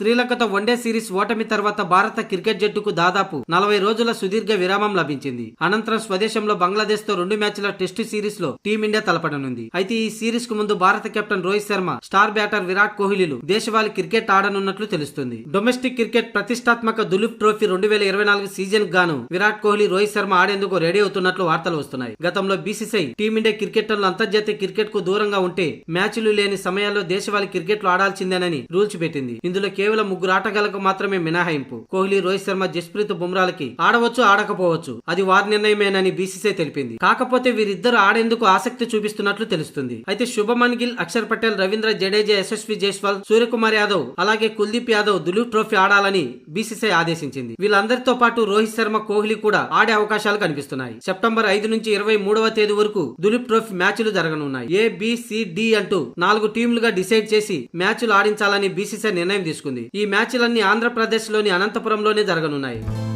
శ్రీలంకతో one day series ఓటమి తర్వాత భారత క్రికెట్ జట్టుకు దాదాపు నలభై రోజుల సుదీర్ఘ విరామం లభించింది. అనంతరం స్వదేశంలో బంగ్లాదేశ్తో రెండు మ్యాచ్ల టెస్టు సిరీస్లో టీమిండియా తలపడనుంది. అయితే ఈ సిరీస్కు ముందు భారత captain Rohit Sharma star batter Virat కోహ్లీలు దేశవాళీ క్రికెట్ ఆడనున్నట్లు తెలుస్తుంది. డొమెస్టిక్ క్రికెట్ ప్రతిష్టాత్మక దులీప్ ట్రోఫీ రెండు వేల ఇరవై నాలుగు సీజన్ గాను విరాట్ కోహ్లీ రోహిత్ శర్మ ఆడేందుకు రెడీ అవుతున్నట్లు వార్తలు వస్తున్నాయి. గతంలో బీసీసీఐ టీమిండియా క్రికెటర్లు అంతర్జాతీయ క్రికెట్కు దూరంగా ఉంటే మ్యాచ్లు లేని సమయాల్లో దేశవాళీ క్రికెట్లో ఆడాల్సిందేనని రూల్స్ పెట్టింది. ఇందులో కేవలం కేవలం ముగ్గురు ఆటగాళ్ళకు మాత్రమే మినహాయింపు. కోహ్లీ రోహిత్ శర్మ జస్ప్రీత్ బుమ్రాలకి ఆడవచ్చు ఆడకపోవచ్చు. అది వారి నిర్ణయమేనని బీసీసీ తెలిపింది. కాకపోతే వీరిద్దరు ఆడేందుకు ఆసక్తి చూపిస్తున్నట్లు తెలుస్తుంది. అయితే శుభమన్ గిల్ అక్షర్ పటేల్ రవీంద్ర జడేజా యశస్వి జైస్వాల్ సూర్యకుమార్ యాదవ్ అలాగే కుల్దీప్ యాదవ్ దులీప్ ట్రోఫీ ఆడాలని బీసీసీ ఆదేశించింది. వీళ్ళందరితో పాటు రోహిత్ శర్మ కోహ్లీ కూడా ఆడే అవకాశాలు కనిపిస్తున్నాయి. సెప్టెంబర్ ఐదు నుంచి ఇరవై మూడవ తేదీ వరకు దులీప్ ట్రోఫీ మ్యాచ్లు జరగనున్నాయి. ఏ బి, సి, డి అంటూ నాలుగు టీంలుగా డిసైడ్ చేసి మ్యాచ్లు ఆడించాలని బీసీసీ నిర్ణయం తీసుకుంది. ఈ మ్యాచ్లన్నీ ఆంధ్రప్రదేశ్లోని అనంతపురంలోనే జరగనున్నాయి.